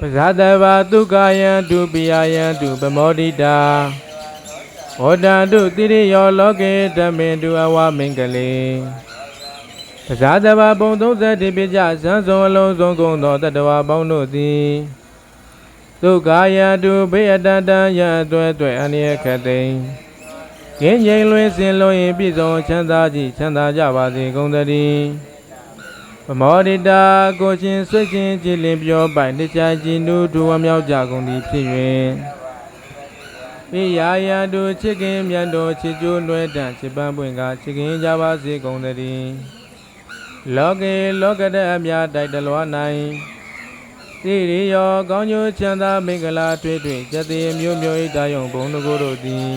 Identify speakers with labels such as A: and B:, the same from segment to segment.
A: ပဇာတဘာဒုက္ခယံဒုပိယယံဒုပမောဒိတာဟောတံဒုတိရိယောလောကေဓမ္မေတုအဝမင်္ဂလေပဇာတဘာဘုံ30ပိကြဇံစုံအလုံးစုံကုန်သောတတဝါပေါင်းတို့သည်ဒုက္ခယံဒုဘေအတတံယံအတွဲအတွဲအနိယခတ်သိမ်းကင်းငြိမ်လွင်စင်လုံးရင်ပြည့်စုံချမ်းသာကြည်ချမ်းသာကြပါစေကုန်သတည်း ပမောဒိတာကိုချင်းဆွေချင်းကြည်လင်ပြောပိုင်တခြားကြည်နုဒုဝမြောက်ကြကုန်သည်ဖြစ်၍ပိယာယံတို့ချစ်ခင်မြတ်တော်ချစ်ကျိုးနွယ်တန်ချစ်ပန်းပွင့်ကချစ်ခင်ကြပါစေကုန်သတည်းလောကေလောကတဲ့အမြတ်တိုက်တလွား၌တိရိယောကောင်းကျိုးချမ်းသာမင်္ဂလာတွေ့တွေ့ကျက်သေးမျိုးမျိုးဤတာယုံဘုံတကိုယ်တို့သည်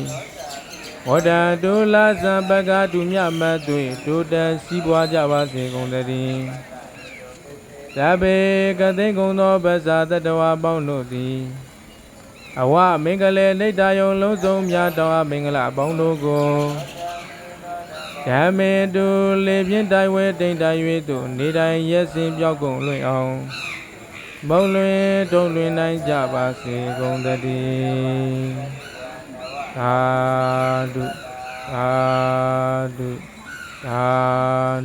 A: ဝဒံဒုလဇံပကတုမြတ်မတ်တွေ့ဒုတန်စီးပွားကြပါစေကုန်သတည်းသဗ္ဗေကသိင်္ဂုံသောဗဇ္ဇာတတဝါပေါင်းတို့သည်အဝမင်္ဂလေနေတယုံလုံးစုံမြတ်တော်အမင်္ဂလာအပေါင်းတို့ကိုဓမ္မေတုလေပြင်းတိုင်ဝဲတိမ်တိုင်၍သို့နေတိုင်းရက်စင်ပြောက်ကုန်လွင့်အောင်မုံလွင်တုံလွင်နိုင်ကြပါစေကုန်သတည်း သာဓုသာဓုသာ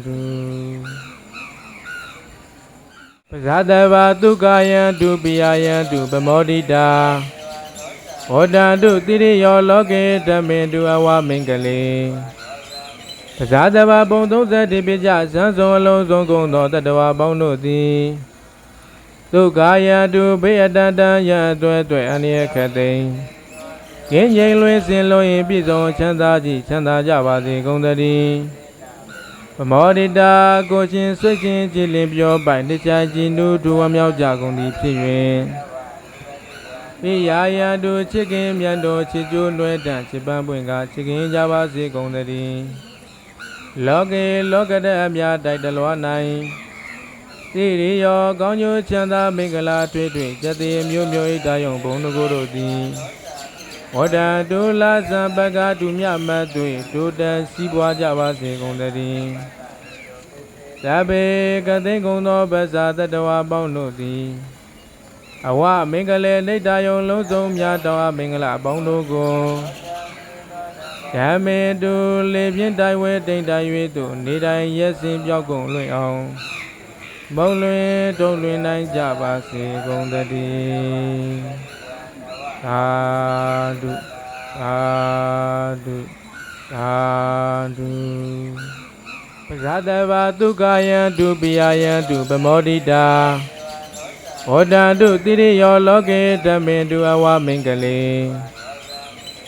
A: ဓုပဇာတဘာဒုက္ခယံဒုပိယယံဒုပမောဒိတာဟောတံဒုတိရိယောလောကေဓမ္မေတုအဝမင်္ဂလေပဇာတဘာဘုံ30ပိကြဇံစုံအလုံးစုံကုန်သောတတဝါပေါင်းတို့သည်ဒုက္ခယံဒုဘေအတတံယံအတွဲအတွဲအနိယခတ်သိမ်း ကင်းငြိမ်လွင်စင်လုံးရင်ပြည့်စုံချမ်းသာကြည်ချမ်းသာကြပါစေကုန်သတည်းပမောဒိတာကိုချင်းဆွေချင်းကြည်လင်ပြောပိုင်တခြားကြည်နုဒုဝမြောက်ကြကုန်သည်ဖြစ်၍ပိယာယံတို့ချစ်ခင်မြတ်တော်ချစ်ကျိုးလွယ်တန်ချစ်ပန်းပွင့်ကချစ်ခင်ကြပါစေကုန်သတည်းလောကေလောကတဲ့အမြတ်တိုက်တလွား၌တိရိယောကောင်းကျိုးချမ်းသာမင်္ဂလာတွေ့တွေ့ကျက်သေးမျိုးမျိုးဤတာယုံဘုံတကိုယ်တို့သည် ဝဒံဒုလဇံပကတုမြတ်မတ်တွေ့ဒုတန်စီးပွားကြပါစေကုန်သတည်းသဗ္ဗေကသိင်္ဂုံသောဗဇ္ဇာတတဝါပေါင်းတို့သည်အဝမင်္ဂလေနေတယုံလုံးစုံမြတ်တော်အမင်္ဂလာအပေါင်းတို့ကိုဓမ္မေတုလေပြင်းတိုင်ဝဲတိမ်တိုင်၍သို့နေတိုင်းရက်စင်ပြောက်ကုန်လွင့်အောင်မုံလွင်တုံလွင်နိုင်ကြပါစေကုန်သတည်း သာဓုသာဓုသာဓုပဇာတဘာဒုက္ခယံဒုပိယယံဒုပမောဒိတာဟောတံဒုတိရိယောလောကေဓမ္မေတုအဝမင်္ဂလေ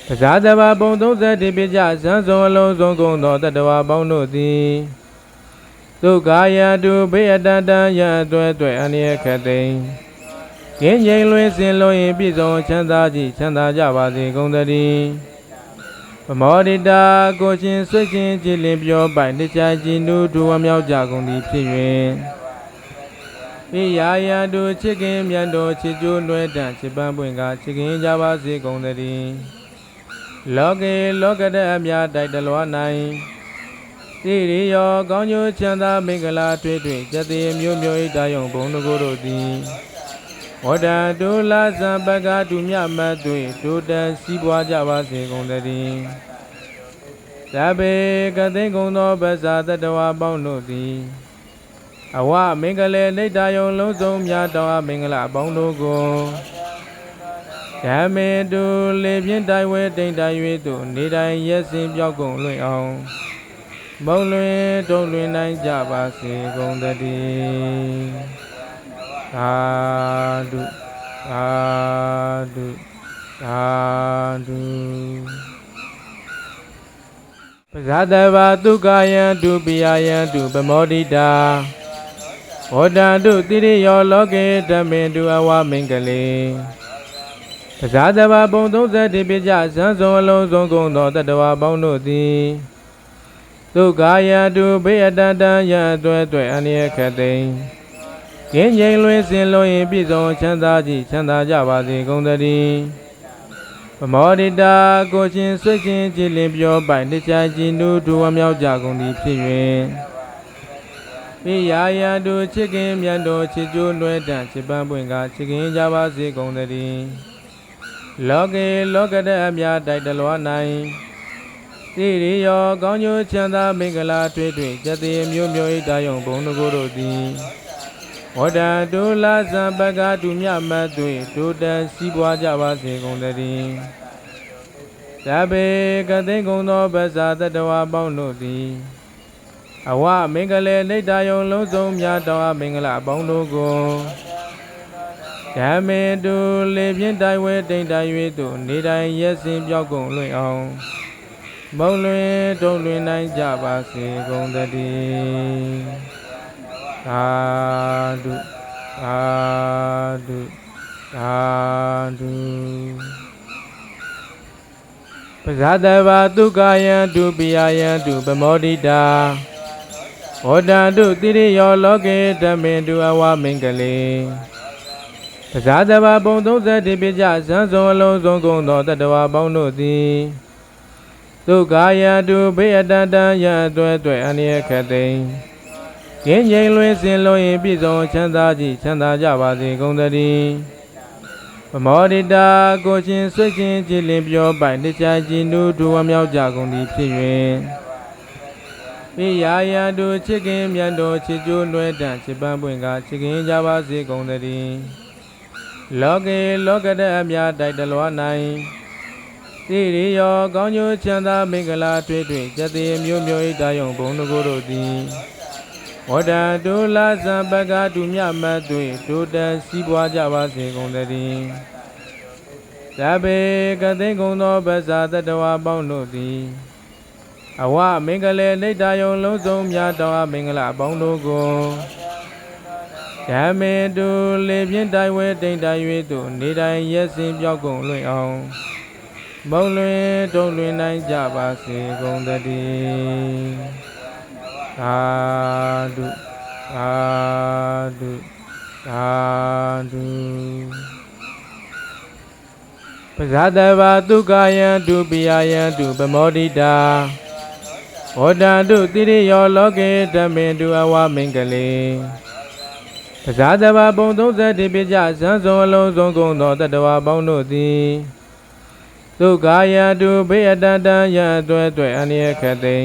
A: ပဇာတဘာဘုံ30ပိကြဇံစုံအလုံးစုံကုန်သောတတဝါပေါင်းတို့သည်ဒုက္ခယံဒုဘေအတတံယံအတွဲအတွဲအနိယခတ် သိမ်းကင်းငြိမ်လွင်စင်လုံးရင်ပြည့်စုံချမ်းသာကြည်ချမ်းသာကြပါစေကုန်သတည်းပမောဒိတာကိုချင်းဆွေချင်းကြည်လင်ပြောပိုင်တခြားကြည်နုဒုဝမြောက်ကြကုန်သည်ဖြစ်၍ပိယာယံတို့ချစ်ခင်မြတ်တော်ချစ်ကျိုးနွယ်တန်ချစ်ပန်းပွင့်ကချစ်ခင်ကြပါစေကုန်သတည်းလောကေလောကတဲ့အမြတ်တိုက်တလွား၌တိရိယောကောင်းကျိုးချမ်းသာမင်္ဂလာတွေ့တွေ့ကျက်သေးမျိုးမျိုးဤတာယုံဘုံတကိုယ်တို့သည် ဝဒံဒုလဇံပကတုမြတ်မတ်တွေ့ဒုတန်စီးပွားကြပါစေကုန်သတည်းသဗ္ဗေကသိင်္ဂုံသောဗဇ္ဇာတတဝါပေါင်းတို့သည်အဝမင်္ဂလေနေတယုံလုံးစုံမြတ်တော်အမင်္ဂလာအပေါင်းတို့ကိုဓမ္မေတုလေပြင်းတိုင်ဝဲတိမ်တိုင်၍သို့နေတိုင်းရက်စင်ပြောက်ကုန်လွင့်အောင်မုံလွင်တုံလွင်နိုင်ကြပါစေကုန်သတည်း သာဓုသာဓုသာဓုပဇာတဘာဒုက္ခယံဒုပိယယံဒုပမောဒိတာဟောတံဒုတိရိယောလောကေဓမ္မေတုအဝမင်္ဂလေပဇာတဘာဘုံ30ပိကြဇံစုံအလုံးစုံကုန်သောတတဝါပေါင်းတို့သည်ဒုက္ခယံဒုဘေအတတံယံအတွဲအတွဲအနိယခတ် သိမ်းကင်းငြိမ်လွင်စင်လုံးရင်ပြည့်စုံချမ်းသာကြည်ချမ်းသာကြပါစေကုန်သတည်းပမောဒိတာကိုချင်းဆွေချင်းကြည်လင်ပြောပိုင်တခြားကြည်နုဒုဝမြောက်ကြကုန်သည်ဖြစ်၍ပိယာယံတုချစ်ခင်မြတ်တော်ချစ်ကျိုးလွဲတံချစ်ပန်းပွင့်ကချစ်ခင်ကြပါစေကုန်သတည်းလောကေလောကတဲ့အမြတ်တိုက်တလွား၌သိရိယောကောင်းကျိုးချမ်းသာမင်္ဂလာတွေ့တွေ့ကျက်သေးမျိုးမျိုးဤတာယုံဘုံတကိုယ်တို့သည် ဝဒံဒုလာဇံပကတုမြတ်မတ်တွေ့ဒုတန်စီးပွားကြပါစေကုန်သတည်းသဗ္ဗေကသိကုံသောဗဇ္ဇာတတဝါပေါင်းတို့သည်အဝမင်္ဂလေနေတယုံလုံးစုံမြတ်တော်အမင်္ဂလာပေါင်းတို့ကိုဓမ္မေတုလေပြင်းတိုင်ဝဲတိမ်တိုင်၍သို့နေတိုင်းရက်စင်ပြောက်ကုန်လွင့်အောင်မုံလွင်တုံလွင်နိုင်ကြပါစေကုန်သတည်း သာဓုသာဓုသာဓုပဇာတဘာတုကာယံတုပိယယံတုပမောဒိတာဝဒံတုတိရိယောလောကေဓမ္မေတုအဝမင်္ဂလေပဇာတဘာဘုံ30ပြည့်ကြဇန်စုံအလုံးစုံကုန်သောတတဝါပေါင်းတို့သည်ဒုက္ခယတုဘေအတတံယအတွဲတွဲအနိယခတိ န်ကင်းငြိမ်လွင်စင်လုံးရင်ပြည့်စုံချမ်းသာကြည်ချမ်းသာကြပါစေကုန်သတည်းပမောဒိတာကိုချင်းဆွေချင်းကြည်လင်ပြောပိုင်တရားကြည်နုဒုဝမြောက်ကြကုန်သည်ဖြစ်၍ပိယာယတုချစ်ခင်မြတ်တော်ချစ်ကျိုးလွဲတံချစ်ပန်းပွင့်ကချစ်ခင်ကြပါစေကုန်သတည်းလောကေလောကတဲ့အမြတ်တိုက်တလွား၌သိရိယောကောင်းကျိုးချမ်းသာမင်္ဂလာတွေ့တွေ့ကျက်သေးမျိုးမျိုးဤတာယုံဘုံတကိုယ်တို့သည် ဝဒံဒုလာဇံပကတုမြတ်မတ်တွေ့ဒုတန်စီးပွားကြပါစေကုန်သတည်းသဗ္ဗေကသိကုံသောဗဇ္ဇာတတဝါပေါင်းတို့သည်အဝမင်္ဂလေနေတယုံလုံးစုံမြတ်တော်အမင်္ဂလာပေါင်းတို့ကိုဓမ္မေတုလေပြင်းတိုင်ဝဲတိမ်တိုင်၍သို့နေတိုင်းရက်စင်ပြောက်ကုန်လွင့်အောင်မုံလွင်တုံလွင်နိုင်ကြပါစေကုန်သတည်း သာဓုသာဓုသာဓုပဇာတဘာတုကာယံတုပိယယံတုပမောဒိတာဟောတံတုတိရိယောလောကေဓမ္မေတုအဝမင်္ဂလေပဇာတဘာဘုံ30ပြည့်ကြဇန်စုံအလုံးစုံကုန်သောတတဝါပေါင်းတို့သည်ဒုက္ခယတုဘေအတတံယအတွဲတွဲအနိယခတိ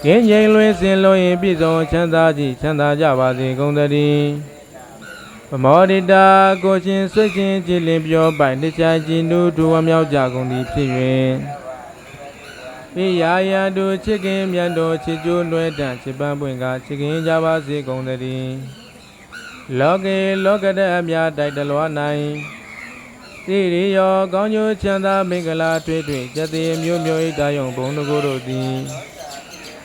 A: န်ကင်းငြိမ်လွင်စင်လုံးရင်ပြည့်စုံချမ်းသာကြည်ချမ်းသာကြပါစေကုန်သတည်းပမောဒိတာကိုချင်းဆွေချင်းကြည်လင်ပြောပိုင်တရားကြည်နုဒုဝမြောက်ကြကုန်သည်ဖြစ်၍ပိယာယတုချစ်ခင်မြတ်တော်ချစ်ကျိုးလွဲတံချစ်ပန်းပွင့်ကချစ်ခင်ကြပါစေကုန်သတည်းလောကေလောကတဲ့အမြတ်တိုက်တလွား၌သိရိယောကောင်းကျိုးချမ်းသာမင်္ဂလာတွေ့တွေ့ကျက်သေးမျိုးမျိုးဤတာယုံဘုံတကိုယ်တို့သည်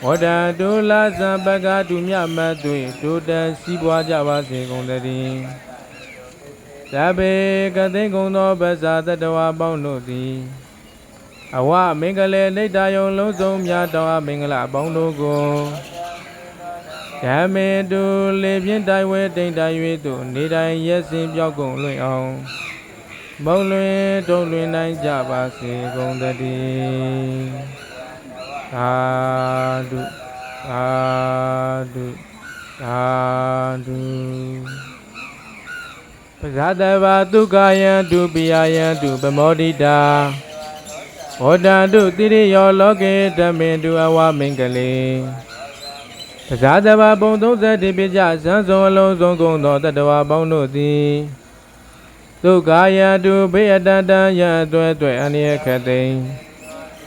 A: ဝဒံဒုလာဇံပကတုမြတ်မတ်တွေ့ဒုတန်စီးပွားကြပါစေကုန်သတည်းသဗ္ဗေကသိကုံသောဗဇ္ဇာတတဝါပေါင်းတို့သည်အဝမင်္ဂလေနေတယုံလုံးစုံမြတ်တော်အမင်္ဂလာပေါင်းတို့ကိုဓမ္မေတုလေပြင်းတိုင်ဝဲတိမ်တိုင်၍သို့နေတိုင်းရက်စင်ပြောက်ကုန်လွင့်အောင်မုံလွင်တုံလွင်နိုင်ကြပါစေကုန်သတည်း သာဓုသာဓုသာဓုပဇာတဘာတုကာယံတုပိယယံတုပမောဒိတာဟောတံတုတိရိယောလောကေဓမ္မေတုအဝမင်္ဂလေပဇာတဘာဘုံ30ပြည့်ကြဇန်စုံအလုံးစုံကုန်သောတတဝါပေါင်းတို့သည်ဒုက္ခယတုဘေအတတံယအတွဲတွဲအနိယခတိ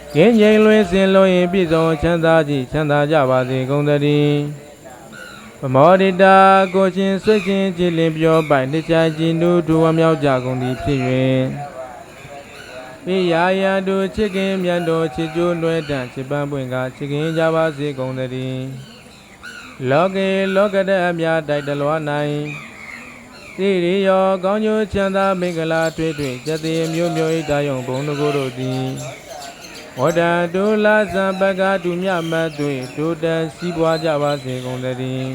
A: န်ကင်းငြိမ်လွင်စင်လုံးရင်ပြည့်စုံချမ်းသာကြည်ချမ်းသာကြပါစေကုန်သတည်းပမောဒိတာကိုချင်းဆွေချင်းကြည်လင်ပြောပိုင်တရားကြည်နုဒုဝမြောက်ကြကုန်သည်ဖြစ်၍ပိယာယတုချစ်ခင်မြတ်တော်ချစ်ကျိုးလွဲတံချစ်ပန်းပွင့်ကချစ်ခင်ကြပါစေကုန်သတည်းလောကေလောကတဲ့အမြတ်တိုက်တလွား၌သိရိယောကောင်းကျိုးချမ်းသာမင်္ဂလာတွေ့တွေ့ကျက်သေးမျိုးမျိုးဤတာယုံဘုံတကိုယ်တို့သည် ဝဒံဒုလာဇံပကတုမြတ်မတ်တွေ့ဒုတန်စီးပွားကြပါစေကုန်သတည်း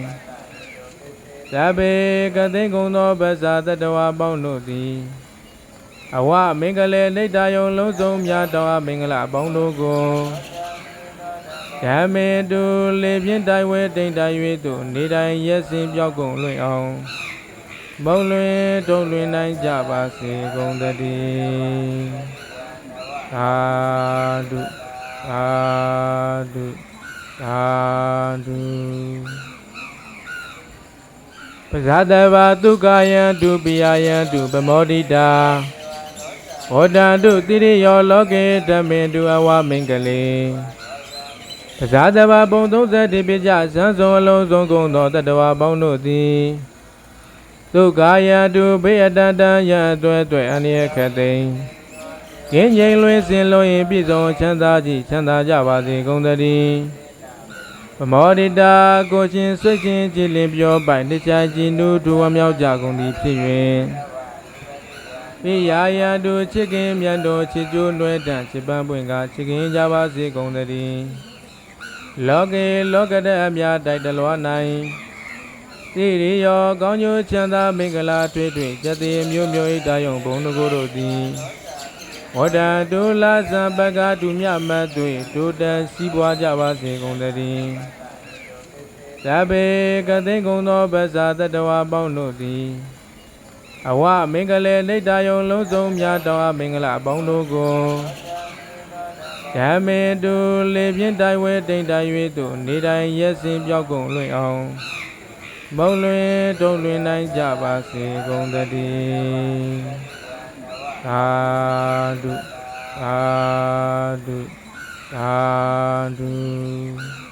A: သဗ္ဗေကသိကုံသောဗဇ္ဇာတတဝါပေါင်းတို့သည်အဝမင်္ဂလေနေတယုံလုံးစုံမြတ်တော်အမင်္ဂလာပေါင်းတို့ကိုဓဓမ္မေတုလေပြင်းတိုင်ဝဲတိမ်တိုင်၍သို့နေတိုင်းရက်စင်ပြောက်ကုန်လွင့်အောင်မုံလွင်တုံလွင်နိုင်ကြပါစေကုန်သတည်း သာဓုသာဓုသာဓုပဇာတဘာဒုက္ခယံဒုပိယယံဒုပမောဒိတာဝဒန္တုတိရိယောလောကေဓမ္မေတုအဝမင်္ဂလေပဇာတဘာဘုံ30ပိကြဇံစုံအလုံးစုံကုန်သောတတဝါပေါင်းတို့သည်ဒုက္ခယံဒုဘေအတတံယံအတွဲအတွဲအနိယခတိံ ကင်းငြိမ်လွင်စင်လုံးရင်ပြည့်စုံချမ်းသာကြည်ချမ်းသာကြပါစေကုန်သတည်းပမောဒိတာကိုချင်းဆွေချင်းကြည်လင်ပြောပိုင်တခြားကြည်နုဒုဝမြောက်ကြကုန်သည်ဖြစ်၍ပိယာယံတို့ချစ်ခင်မြတ်တော်ချစ်ကျိုးလွဲတန့်ချစ်ပန်းပွင့်ကချစ်ခင်ကြပါစေကုန်သတည်းလောကေလောကတဲ့အမြတ်တိုက်တလွား၌တိရိယောကောင်းကျိုးချမ်းသာမင်္ဂလာတွေ့တွေ့ကျက်သေးမျိုးမျိုးဤတာယုံဘုံတို့ကိုယ်တို့သည် ဝဒံဒုလာဇံပကတုမြတ်မတ်တွေ့ဒုတန်စီးပွားကြပါစေကုန်သတည်းသဗ္ဗေကသိကုံသောဗဇာတတဝါပေါင်းတို့သည်အဝမင်္ဂလေလိတ္တယုံလုံးစုံမြတ်တော်အမင်္ဂလာအပေါင်းတို့ကိုဓမ္မေတုလေပြင်းတိုင်ဝဲတိမ်တိုင်၍သို့နေတိုင်းရက်စင်ပြောက်ကုန်လွင့်အောင်မုံလွင်တုံလွင်နိုင်ကြပါစေကုန်သတည်း သာဓုသာဓုသာဓု